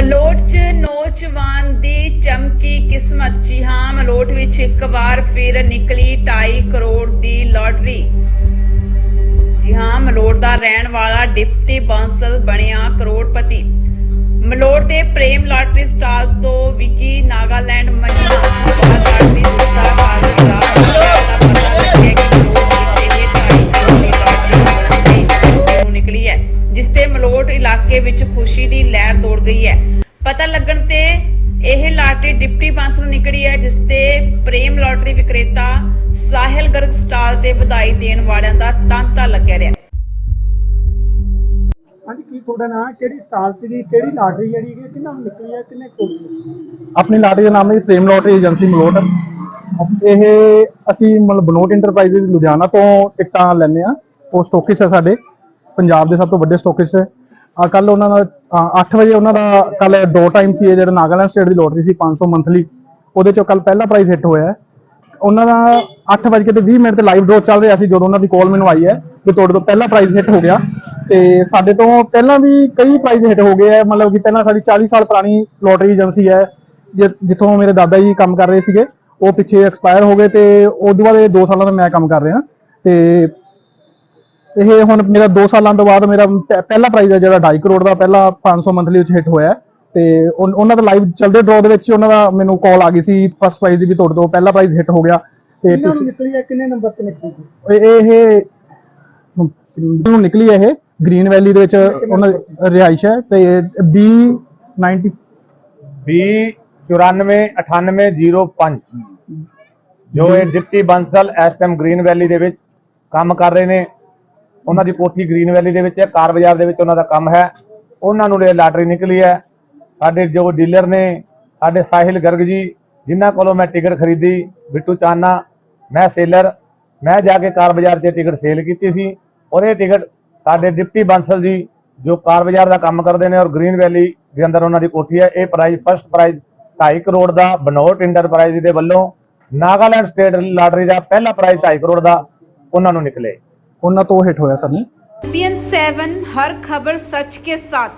ਨੌਜਵਾਨ ਦੀ ਚਮਕੀ ਕਿਸਮਤ ਜੀ ਹਾਂ ਮਲੋਟ ਵਿੱਚ ਇੱਕ ਵਾਰ ਫਿਰ ਨਿਕਲੀ 2.5 ਕਰੋੜ ਦੀ ਲਾਟਰੀ। ਜੀ ਹਾਂ, ਮਲੋਟ ਦਾ ਰਹਿਣ ਵਾਲਾ ਡਿਪਟੀ ਬਾਂਸਲ ਬਣਿਆ ਕਰੋੜਪਤੀ। ਮਲੋਟ ਦੇ ਪ੍ਰੇਮ ਲਾਟਰੀ ਸਟਾਲ ਤੋਂ ਵਿਕੀ ਨਾਗਾਲੈਂਡ ਖੁਸ਼ੀ ਦੀ ਲਹਿਰ ਦੌੜ ਗਈ ਹੈ। ਪਤਾ ਲੱਗਣ ਤੇ ਇਹ ਲਾਟਰੀ ਡਿਪਟੀ ਬਾਂਸ ਨੂੰ ਨਿਕਲੀ ਹੈ ਜਿਸ ਤੇ ਪ੍ਰੇਮ ਲਾਟਰੀ ਵਿਕਰੇਤਾ ਸਾਹਿਲ ਗਰਗ ਸਟਾਲ ਤੇ ਵਧਾਈ ਦੇਣ ਵਾਲਿਆਂ ਦਾ ਤਾਂਤਾ ਲੱਗਿਆ ਰਿਹਾ। ਹਾਂਜੀ ਕੀ ਤੁਹਾਡਾ ਨਾਮ ਕਿਹੜੀ ਸਟਾਲ ਸੀਗੀ ਕਿਹੜੀ ਲਾਟਰੀ ਜਿਹੜੀ ਹੈ ਕਿੰਨਾ ਨਿਕਲੀ ਹੈ ਕਿੰਨੇ ਕੋਲ ਆਪਣੀ ਲਾਟਰੀ ਦਾ ਨਾਮ ਹੈ ਪ੍ਰੇਮ ਲੋਟਰੀ ਏਜੰਸੀ ਮਲੋਟ। ਇਹ ਅਸੀਂ ਮਤਲਬ ਬਨੋਟ ਇੰਟਰਪ੍ਰਾਈਜ਼ਸ ਲੁਧਿਆਣਾ ਤੋਂ ਟਿਕਟਾਂ ਲੈਂਦੇ ਆ ਉਹ ਸਟੋਕਿਸ ਹੈ ਸਾਡੇ ਪੰਜਾਬ ਦੇ ਸਭ ਤੋਂ ਵੱਡੇ ਸਟੋਕਿਸ ਹੈ। ਆ ਕੱਲ ਉਹਨਾਂ ਦਾ 8 ਵਜੇ ਉਹਨਾਂ ਦਾ ਕੱਲ ਦੋ ਟਾਈਮ ਸੀ ਜਿਹੜਾ ਨਾਗਾਲੈਂਡ ਸਟੇਟ ਦੀ ਲੋਟਰੀ ਸੀ 500 ਮੰਥਲੀ ਉਹਦੇ ਚੋਂ ਕੱਲ ਪਹਿਲਾ ਪ੍ਰਾਈਜ਼ ਹਿੱਟ ਹੋਇਆ ਉਹਨਾਂ ਦਾ 8 ਵਜੇ ਤੇ 20 ਮਿੰਟ ਤੇ ਲਾਈਵ ਡਰਾਅ ਚੱਲ ਰਿਹਾ ਸੀ, ਜਦੋਂ ਉਹਨਾਂ ਦੀ ਕਾਲ ਮੈਨੂੰ ਆਈ ਹੈ ਕਿ ਤੁਹਾਡੇ ਤੋਂ ਪਹਿਲਾ ਪ੍ਰਾਈਜ਼ ਹਿੱਟ ਹੋ ਗਿਆ। ਤੇ ਸਾਡੇ ਤੋਂ ਪਹਿਲਾਂ ਵੀ ਕਈ ਪ੍ਰਾਈਜ਼ ਹਿੱਟ ਹੋ ਗਏ ਆ ਮਤਲਬ ਕਿ ਪਹਿਲਾਂ ਸਾਡੀ 40 ਸਾਲ ਪੁਰਾਣੀ ਲੋਟਰੀ ਏਜੰਸੀ ਹੈ, ਜਿ- ਜਿੱਥੋਂ ਮੇਰੇ ਦਾਦਾ ਜੀ ਕੰਮ ਕਰ ਰਹੇ ਸੀਗੇ, ਉਹ ਪਿੱਛੇ ਐਕਸਪਾਇਰ ਹੋ ਗਏ ਤੇ ਉਦੋਂ ਬਾਅਦ ਇਹ 2 ਸਾਲਾਂ ਤੋਂ ਮੈਂ ਕੰਮ ਕਰ ਰਿਹਾ। ਤੇ ਇਹ ਹੁਣ ਮੇਰਾ 2 ਸਾਲਾਂ ਤੋਂ ਬਾਅਦ ਮੇਰਾ ਪ- ਪਹਿਲਾ ਪ੍ਰਾਈਜ਼ ਹੈ ਜਿਹੜਾ 2.5 ਕਰੋੜ ਦਾ ਪਹਿਲਾ 500 ਮੰਥਲੀ ਵਿੱਚ ਹਿੱਟ ਹੋਇਆ। ਹੈ ਤੇ ਉਨ- ਉਹਨਾਂ ਦਾ ਲਾਈਵ ਚੱਲਦੇ ਡਰਾਅ ਦੇ ਵਿੱਚ ਉਹਨਾਂ ਦਾ ਮੈਨੂੰ ਕਾਲ ਆ ਗਈ ਸੀ ਫਸਟ ਪ੍ਰਾਈਜ਼ ਦੀ ਵੀ ਤੁਹਾਡੇ ਤੋਂ ਪਹਿਲਾ ਪ੍ਰਾਈਜ਼ ਹਿੱਟ ਹੋ ਗਿਆ। ਤੇ ਕਿੰਨਾ ਤੁਸੀਂ ਨਿਕਲੀ ਹੈ ਕਿੰਨੇ ਨੰਬਰ ਤੇ ਨਿਕਲੀ ਸੀ ਇਹ ਇਹ ਨੂੰ ਨਿਕਲੀ ਹੈ ਇਹ? ਗ੍ਰੀਨ ਵੈਲੀ ਦੇ ਵਿੱਚ ਉਹਨਾਂ ਦੀ ਰਿਹਾਇਸ਼ ਹੈ ਤੇ B 90 ਬੀ 94 9805 ਜੋ ਇਹ ਡਿਪਟੀ ਬੰਸਲ ਇਸ ਟਾਈਮ ਗ੍ਰੀਨ ਵੈਲੀ ਦੇ ਵਿੱਚ ਕੰਮ ਕਰ ਰਹੇ ਨੇ। ਉਹਨਾਂ ਦੀ ਕੋਠੀ ਗ੍ਰੀਨ ਵੈਲੀ ਦੇ ਵਿੱਚ ਹੈ, ਕਾਰ ਬਾਜ਼ਾਰ ਦੇ ਵਿੱਚ ਉਹਨਾਂ ਦਾ ਕੰਮ ਹੈ। ਉਹਨਾਂ ਨੂੰ ਇਹ ਲਾਟਰੀ ਨਿਕਲੀ ਹੈ। ਸਾਡੇ ਜੋ ਡੀਲਰ ਨੇ, ਸਾਡੇ ਸਾਹਿਲ ਗਰਗ ਜੀ, ਜਿਨ੍ਹਾਂ ਕੋਲੋਂ ਮੈਂ ਟਿਕਟ ਖਰੀਦੀ, ਬਿੱਟੂ ਚਾਨਾ, ਮੈਂ ਸੇਲਰ, ਮੈਂ ਜਾ ਕੇ ਕਾਰ ਬਾਜ਼ਾਰ 'ਚ ਟਿਕਟ ਸੇਲ ਕੀਤੀ ਸੀ। ਔਰ ਇਹ ਟਿਕਟ ਸਾਡੇ ਡਿਪਟੀ ਬੰਸਲ ਜੀ, ਜੋ ਕਾਰ ਬਾਜ਼ਾਰ ਦਾ ਕੰਮ ਕਰਦੇ ਨੇ ਔਰ ਗ੍ਰੀਨ ਵੈਲੀ ਦੇ ਅੰਦਰ ਉਹਨਾਂ ਦੀ ਕੋਠੀ ਹੈ, ਇਹ ਪ੍ਰਾਈਜ਼ ਫਰਸਟ ਪ੍ਰਾਈਜ਼ 2.5 ਕਰੋੜ ਦਾ ਬਨੋਟ ਇੰਟਰਪ੍ਰਾਈਜ਼ ਦੇ ਵੱਲੋਂ ਨਾਗਾਲੈਂਡ ਸਟੇਟ ਲਾਟਰੀ ਦਾ ਪਹਿਲਾ ਪ੍ਰਾਈਜ਼ 2.5 ਕਰੋੜ ਦਾ ਉਹਨਾਂ ਨੂੰ ਨਿਕਲੇ। ਉਹਨਾਂ ਤੋਂ ਹਿੱਟ ਹੋਇਆ ਸਾਨੂੰ ਪੀਐਨ 7 ਹਰ ਖਬਰ ਸੱਚ ਕੇ ਸਾਥ